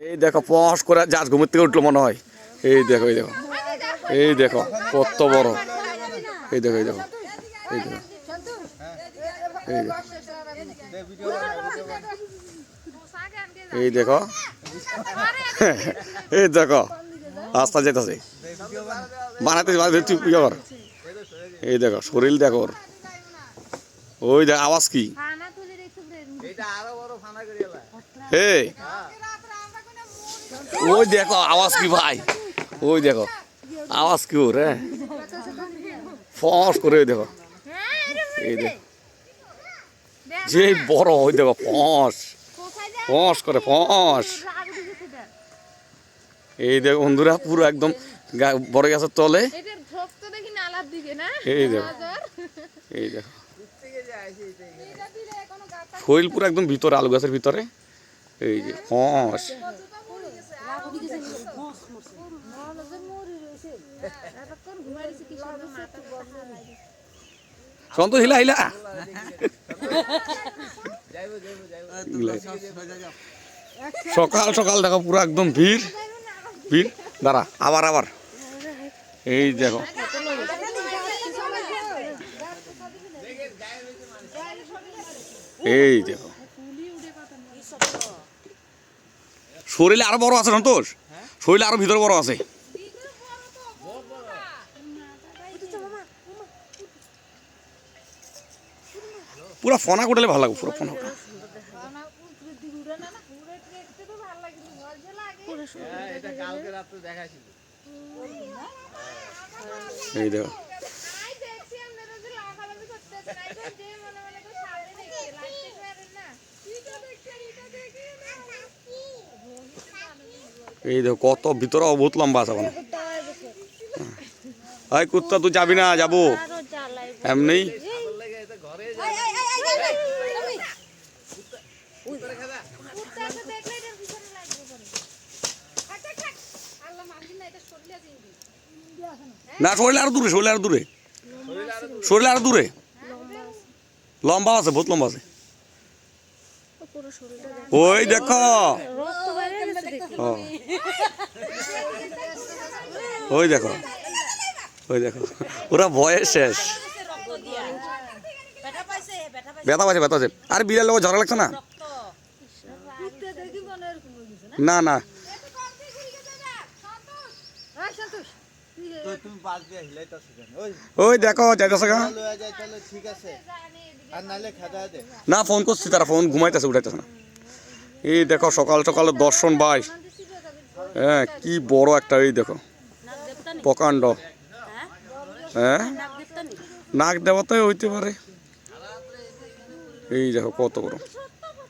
এই দেখো পশ করে জাজ ঘুমের থেকে উঠল মনে হয়। এই দেখো এই দেখো। এই দেখো কত বড়। এই দেখো এই দেখো। এই দেখো। এই দেখো। এই দেখো। এই দেখো। রাস্তা যেতেছে। বানাতে বানাতে ইয়ে কর। এই দেখো শরীর দেখো ওই দেখ আওয়াজ কি? হে ওই দেখো আওয়াজ কি ভাই? ওই দেখো আওয়াজ কি ওর হ্যাঁ? ফস করে ওই দেখো। এই দেখো। যে বড় ওই দেখো ফস। ফস করে ফস। এই দেখো বন্ধুরা পুরো একদম বড় গাছের তলে। এই দেখো। এই দেখো। পুরো একদম ভিতরে আলু গাছের ভিতরে। এই যে ফস। সন্তোষ, হিলা হিলা। সকাল সকাল, দেখো, পুরো একদম ভিড়। ভিড়। দাঁড়া, আবার আবার। এই দেখো। এই দেখো। শরীরে আরও বড় আছে সন্তোষ। শরীরে আরও ভিতরে বড় আছে। পুরো ফনা কোটালে ভালো লাগবে পুরো ফনা কোটা। খানা উপরের দিকে উড়ে না না, উড়ে দেখতে তো ভালো লাগে, মজা লাগে। এই দেখো আই দেখছি আপনারা যে লাফালাফি করতেছেন, আই তো যে মনে মনে করে সামনে দেখছে, লাগতে পারেন না। এটা দেখছি, এটা দেখি না। এই দেখো কত ভিতরে বহুত লম্বা আছে এখন। এই কুত্তা তুই যাবি না যাব। এমনি। না শরীরে আরও দূরে শরীরে আরও দূরে। শরীরে আরও দূরে। লম্বা আছে বহুত লম্বা আছে। ওই দেখো। ওই দেখো ওই দেখো। ওরা ভয়ে শেষ। ব্যথা পাচ্ছে ব্যথা আছে আর বিড়াল লোক ঝগড়া লাগছে না? না না। ওই দেখো, যাইতেছে না, ফোন করছি, তারা ফোন ঘুমাইতেছে, উঠাইতেছে না। এই দেখো, সকাল সকাল দর্শন ভাই হ্যাঁ কি বড় একটা এই দেখো। প্রকাণ্ড। হ্যাঁ? নাক দেবতাই হইতে পারে। এই দেখো কত বড়।